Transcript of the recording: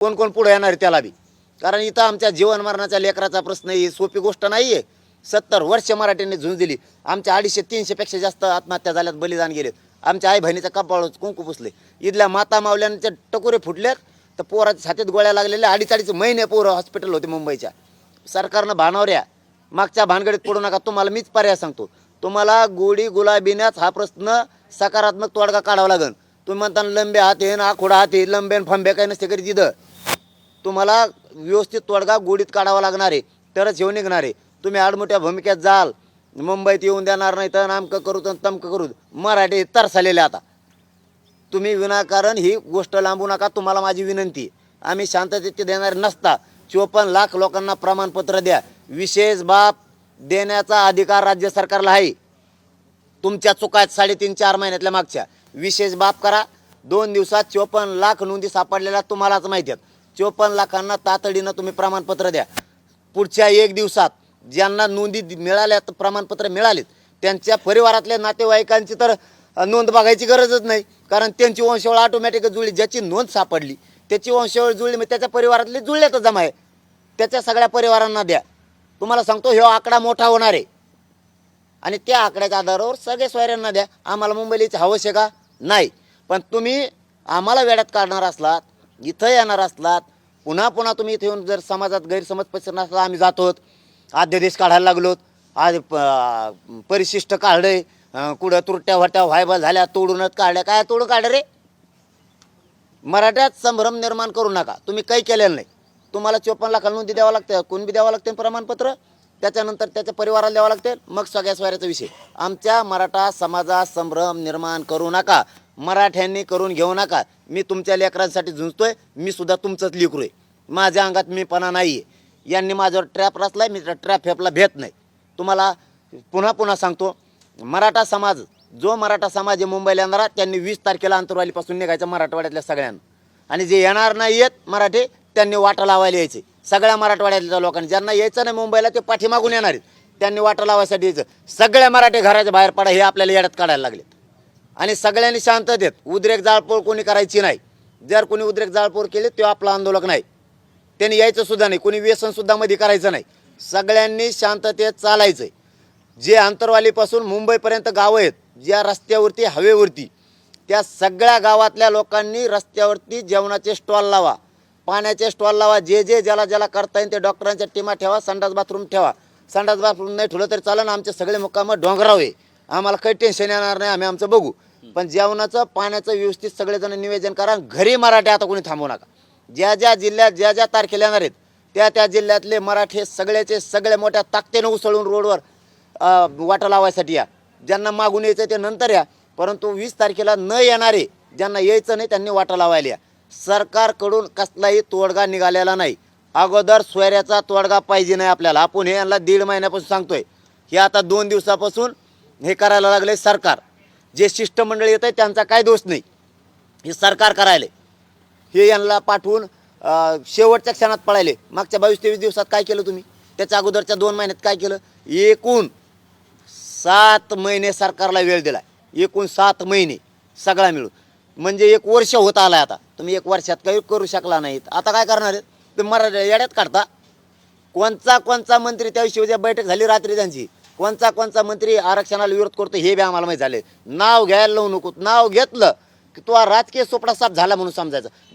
कोण कोण पुढे येणार आहे त्याला बी. कारण इथं आमच्या जीवन मरणाच्या लेकराचा प्रश्न ही सोपी गोष्ट नाही आहे सत्तर वर्ष मराठ्यांनी झुंज दिली. आमच्या अडीचशे तीनशेपेक्षा जास्त आत्महत्या झाल्यात बलिदान गेलेत. आमच्या आई बहिणीचा कपाळ कुंकू पुसले. इथल्या माता मावल्यांचे टकोरे फुटलेत. तर पोराच्या छातीत गोळ्या लागलेल्या अडीच अडीच महिने पोरं हॉस्पिटल होते मुंबईच्या. सरकारनं भानावऱ्या मागच्या भानगडीत पडू नका. तुम्हाला मीच पर्याय सांगतो. तुम्हाला गोडी गुलाबीण्याच हा प्रश्न सकारात्मक तोडगा काढावा लागेल तुम्ही म्हणता लंबे हात हे ना खोडा हात आहे लंबे आणि फंबे काही नसते कधी तिथं. तुम्हाला व्यवस्थित तोडगा गोडीत काढावा लागणार आहे तरच येऊन निघणार आहे. तुम्ही आडमोठ्या भूमिकेत जाल मुंबईत येऊन देणार नाही तर नामकं करू तर तमकं करू. मराठी तरसालेले आता. तुम्ही विनाकारण ही गोष्ट लांबू नका तुम्हाला माझी विनंती. आम्ही शांततेत देणार नसता. चोपन्न लाख लोकांना प्रमाणपत्र द्या. विशेष बाब देण्याचा अधिकार राज्य सरकारला आहे. तुमच्या चुका आहेत साडेतीन चार महिन्यातल्या मागच्या. विशेष बाब करा. दोन दिवसात चोपन्न लाख नोंदी सापडलेल्या तुम्हालाच माहिती आहेत. चोपन्न लाखांना तातडीनं तुम्ही प्रमाणपत्र द्या. पुढच्या एक दिवसात ज्यांना नोंदी मिळाल्या तर प्रमाणपत्र मिळालेत. त्यांच्या परिवारातल्या नातेवाईकांची तर नोंद बघायची गरजच नाही. कारण त्यांची वंशावळ ऑटोमॅटिक जुळली. ज्याची नोंद सापडली त्याची वंशावळ जुळली मग त्याच्या परिवारातली जुळल्यातच जमा आहे. त्याच्या सगळ्या परिवारांना द्या. तुम्हाला सांगतो ह्यो आकडा मोठा होणार आहे. आणि त्या आकड्याच्या आधारावर सगळे सोयऱ्यांना द्या. आम्हाला मुंबईला आवश्यक आहे का? नाही. पण तुम्ही आम्हाला वेड्यात काढणार असलात इथं येणार असलात पुन्हा पुन्हा तुम्ही इथे येऊन जर समाजात गैरसमज पसरणार असला आम्ही जातो अध्यादेश काढायला लागलोत आज प- परिशिष्ट काढलंय कुठं तुरट्या व्हट्या व्हायबल झाल्या तोडूनच काढल्या काय तोडून काढ रे? मराठ्यात संभ्रम निर्माण करू नका. तुम्ही काही केलेलं नाही. तुम्हाला चोपन्न लाखाला नोंदी द्यावं लागतं कोण बी द्यावं लागते प्रमाणपत्र? त्याच्यानंतर त्याच्या परिवाराला द्यावं लागते. मग सगळ्या स्वाऱ्याचा विषय. आमच्या मराठा समाजात संभ्रम निर्माण करू नका. मराठ्यांनी करून घेऊ नका. मी तुमच्या लेकरांसाठी झुंजतोय. मी सुद्धा तुमचंच लेकरू आहे. माझ्या अंगात मीपणा नाही आहे यांनी माझ्यावर ट्रॅप रचलाय. मी त्या ट्रॅप फेपला भेट नाही. तुम्हाला पुन्हा पुन्हा सांगतो. मराठा समाज जो मराठा समाज आहे मुंबईला येणारा त्यांनी वीस तारखेला अंतरवालीपासून निघायचं मराठवाड्यातल्या सगळ्यांना. आणि जे येणार नाही आहेत मराठी त्यांनी वाटा लावायला यायचे. सगळ्या मराठवाड्यातल्या लोकांनी ज्यांना यायचं नाही मुंबईला ते पाठीमागून येणार आहेत. त्यांनी वाटा लावायसाठी यायचं. सगळ्या मराठी घराच्या बाहेर पडा हे आपल्याला येड्यात काढायला लागलेत. आणि सगळ्यांनी शांततेत उद्रेक जाळपोळ कोणी करायची नाही. जर कोणी उद्रेक जाळपोळ केली तो आपला आंदोलक नाही. त्यांनी यायचं सुद्धा नाही. कोणी व्यसन सुद्धा मध्ये करायचं नाही. सगळ्यांनी शांततेत चालायचं जे आंतरवालीपासून मुंबईपर्यंत गावं आहेत ज्या रस्त्यावरती हवेवरती त्या सगळ्या गावातल्या लोकांनी रस्त्यावरती जेवणाचे स्टॉल लावा. पाण्याचे स्टॉल लावा जे जे ज्याला ज्याला करता येईल ते डॉक्टरांच्या टीमा ठेवा संडास बाथरूम ठेवा. संडास बाथरूम नाही ठेवलं तरी चालेल आमचे सगळे मुक्कामं डोंगराव आहे. आम्हाला काही टेन्शन येणार नाही आम्ही आमचं बघू. पण जेवणाचं पाण्याचं व्यवस्थित सगळेजण निवेदन करा घरी मराठी आता कोणी थांबवू नका. ज्या ज्या जिल्ह्यात ज्या ज्या तारखेला येणार आहेत त्या त्या जिल्ह्यातले मराठे सगळ्याचे सगळे मोठ्या ताकदीनं उसळून रोडवर वाटा लावायसाठी या. ज्यांना मागून यायचं ते नंतर या. परंतु वीस तारखेला न येणारे ज्यांना यायचं नाही त्यांनी वाटा लावायला या. सरकारकडून कसलाही तोडगा निघालेला नाही. अगोदर सोयऱ्याचा तोडगा पाहिजे नाही आपल्याला. आपण हे यांना दीड महिन्यापासून सांगतोय. हे आता दोन दिवसापासून हे करायला लागले सरकार. जे शिष्टमंडळ येत आहे त्यांचा काय दोष नाही. हे सरकार करायले. हे यांना पाठवून शेवटच्या क्षणात पळायले. मागच्या बावीस तेवीस दिवसात काय केलं तुम्ही? त्याच्या अगोदरच्या दोन महिन्यात काय केलं? एकूण सात महिने सरकारला वेळ दिला एकूण सात महिने सगळा मिळून. म्हणजे एक वर्ष होत आलाय आता. तुम्ही एक वर्षात काही करू शकला नाहीत. आता काय करणार आहेत? तुम्ही मराठा येड्यात काढता. कोणचा कोणचा मंत्री त्या दिवशी उद्या बैठक झाली रात्री त्यांची कोणचा कोणचा मंत्री आरक्षणाला विरोध करतो हे बी आम्हाला माहीत झाले नाव घ्यायला लावू नको नाव घेतलं की तो राजकीय सोपडा साफ झाला म्हणून समजायचं.